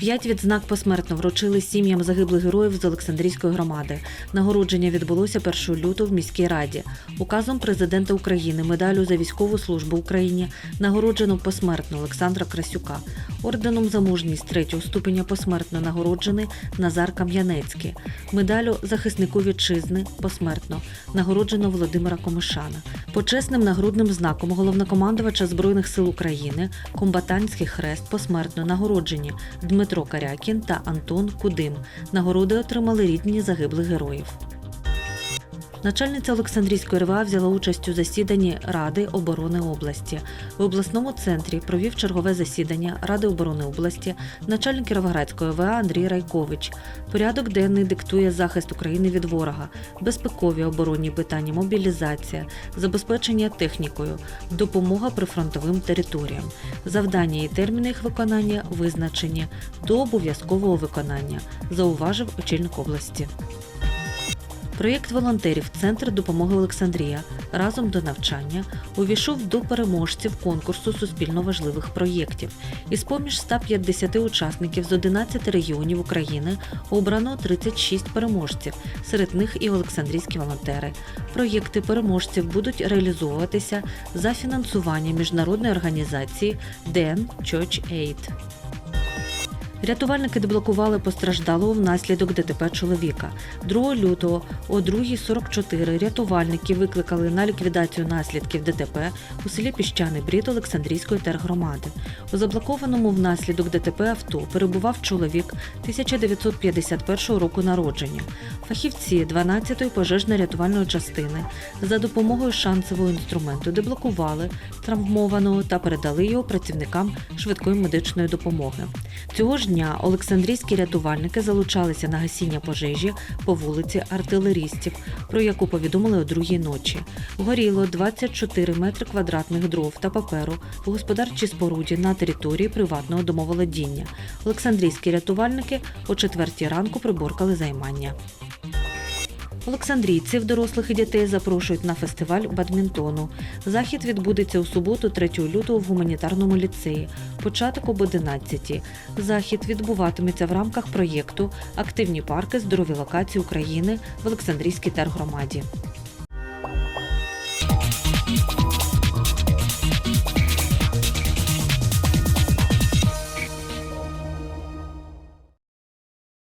П'ять відзнак посмертно вручили сім'ям загиблих героїв з Олександрійської громади. Нагородження відбулося 1 лютого в міській раді. Указом президента України медалю за військову службу Україні нагороджено посмертно Олександра Красюка. Орденом за мужність третього ступеня посмертно нагороджений Назар Кам'янецький. Медалю захиснику вітчизни посмертно нагороджено Володимира Комишана. Почесним нагрудним знаком головнокомандувача Збройних сил України комбатантський хрест посмертно нагороджені Дмитро Карякін та Антон Кудим. Нагороди отримали рідні загиблих героїв. Начальниця Олександрійської РВА взяла участь у засіданні Ради оборони області. В обласному центрі провів чергове засідання Ради оборони області начальник Кіровоградської ОВА Андрій Райкович. Порядок денний диктує захист України від ворога, безпекові оборонні питання, мобілізація, забезпечення технікою, допомога прифронтовим територіям. Завдання і терміни їх виконання визначені до обов'язкового виконання, зауважив очільник області. Проєкт волонтерів Центр допомоги Олександрія разом до навчання увійшов до переможців конкурсу суспільно важливих проєктів. Із поміж 150 учасників з 11 регіонів України обрано 36 переможців. Серед них і Олександрійські волонтери. Проєкти переможців будуть реалізовуватися за фінансування міжнародної організації DN Church Aid. Рятувальники деблокували постраждалого внаслідок ДТП чоловіка. 2 лютого о 2.44 рятувальники викликали на ліквідацію наслідків ДТП у селі Піщаний Брід Олександрійської тергромади. У заблокованому внаслідок ДТП авто перебував чоловік 1951 року народження. Фахівці 12-ї пожежно-рятувальної частини за допомогою шансового інструменту деблокували травмованого та передали його працівникам швидкої медичної допомоги. Цього ж дня Олександрійські рятувальники залучалися на гасіння пожежі по вулиці артилерістів, про яку повідомили о другій ночі. Горіло 24 метри квадратних дров та паперу у господарчій споруді на території приватного домоволодіння. Олександрійські рятувальники о четвертій ранку приборкали займання. Олександрійців, дорослих і дітей запрошують на фестиваль бадмінтону. Захід відбудеться у суботу, 3 лютого в гуманітарному ліцеї. Початок об 11. Захід відбуватиметься в рамках проєкту Активні парки здорові локації України в Олександрійській тергромаді.